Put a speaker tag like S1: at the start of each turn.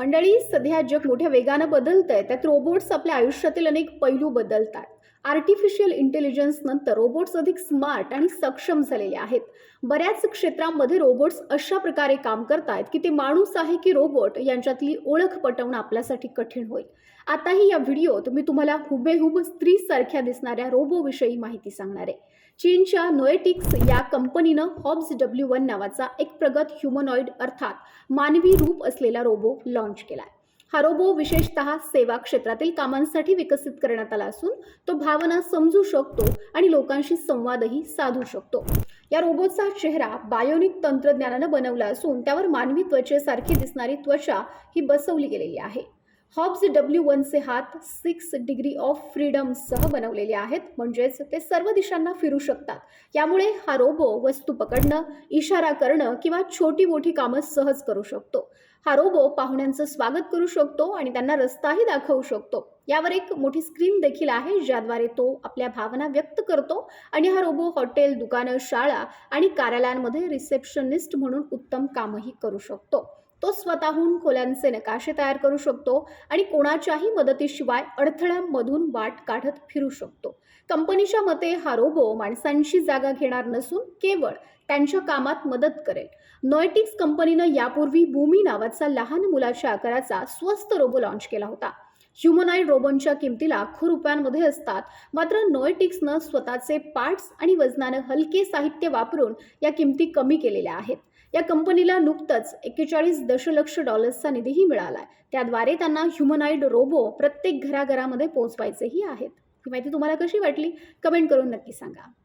S1: मंडळी सध्या जग मोठ्या वेगानं बदलत आहे त्यात रोबोट्स आपल्या आयुष्यातील अनेक पैलू बदलतात. आर्टिफिशियल इंटेलिजन्स नंतर रोबोट्स अधिक स्मार्ट आणि सक्षम झालेले आहेत. बऱ्याच क्षेत्रांमध्ये रोबोट्स अशा प्रकारे काम करतायत की ते माणूस आहे की रोबोट यांच्यातली ओळख पटवणं आपल्यासाठी कठीण होईल. आताही या व्हिडिओत मी तुम्हाला हुबेहूब स्त्रीसारख्या दिसणाऱ्या रोबोविषयी माहिती सांगणार आहे. चीनच्या नोएटिक्स या कंपनीनं हॉब्स डब्ल्यू वन नावाचा एक प्रगत ह्युमनॉइड अर्थात मानवी रूप असलेला रोबो लॉन्च आहे हा रोबो विशेषतः सेवा क्षेत्रातील कामांसाठी विकसित करण्यात आला असून तो भावना समजू शकतो आणि लोकांशी संवादही साधू शकतो. या रोबोटचा चेहरा बायोनिक तंत्रज्ञानानं बनवला असून त्यावर मानवी त्वचेसारखी दिसणारी त्वचा ही बसवली गेलेली आहे. हॉब्स डब्ल्यू वनचे हात सिक्स डिग्री ऑफ फ्रीडमसह बनवलेले आहेत. म्हणजेच ते सर्व दिशांना फिरू शकतात. यामुळे हा रोबो वस्तू पकडणं इशारा करणं किंवा छोटी मोठी कामं सहज करू शकतो. हा रोबो पाहुण्यांचं स्वागत करू शकतो आणि त्यांना रस्ताही दाखवू शकतो. यावर एक मोठी स्क्रीन देखील आहे ज्याद्वारे तो आपल्या भावना व्यक्त करतो आणि हा रोबो हॉटेल दुकानं शाळा आणि कार्यालयांमध्ये रिसेप्शनिस्ट म्हणून उत्तम कामही करू शकतो. तो स्वतःहून खोल्यांचे नकाशे तयार करू शकतो आणि कोणाच्याही मदतीशिवाय अडथळ्यांमधून वाट काढत फिरू शकतो. कंपनीच्या मते हा रोबो माणसांची जागा घेणार नसून केवळ त्यांच्या कामात मदत करेल. नॉयटिक्स कंपनीनं यापूर्वी भूमी नावाचा लहान मुलाच्या आकाराचा स्वस्त रोबो लॉन्च केला होता. ह्युमनाईड रोबोंच्या किमती लाखो रुपयांमध्ये असतात. मात्र नोएटिक्सनं स्वतःचे पार्ट्स आणि वजनानं हलके साहित्य वापरून या किमती कमी केलेल्या आहेत. या कंपनीला नुकतंच एक्केचाळीस दशलक्ष डॉलर्सचा निधीही मिळालाय. त्याद्वारे त्यांना ह्युमनाईड रोबो प्रत्येक घराघरामध्ये पोहोचवायचेही आहेत. ही माहिती तुम्हाला कशी वाटली? कमेंट करून नक्की सांगा.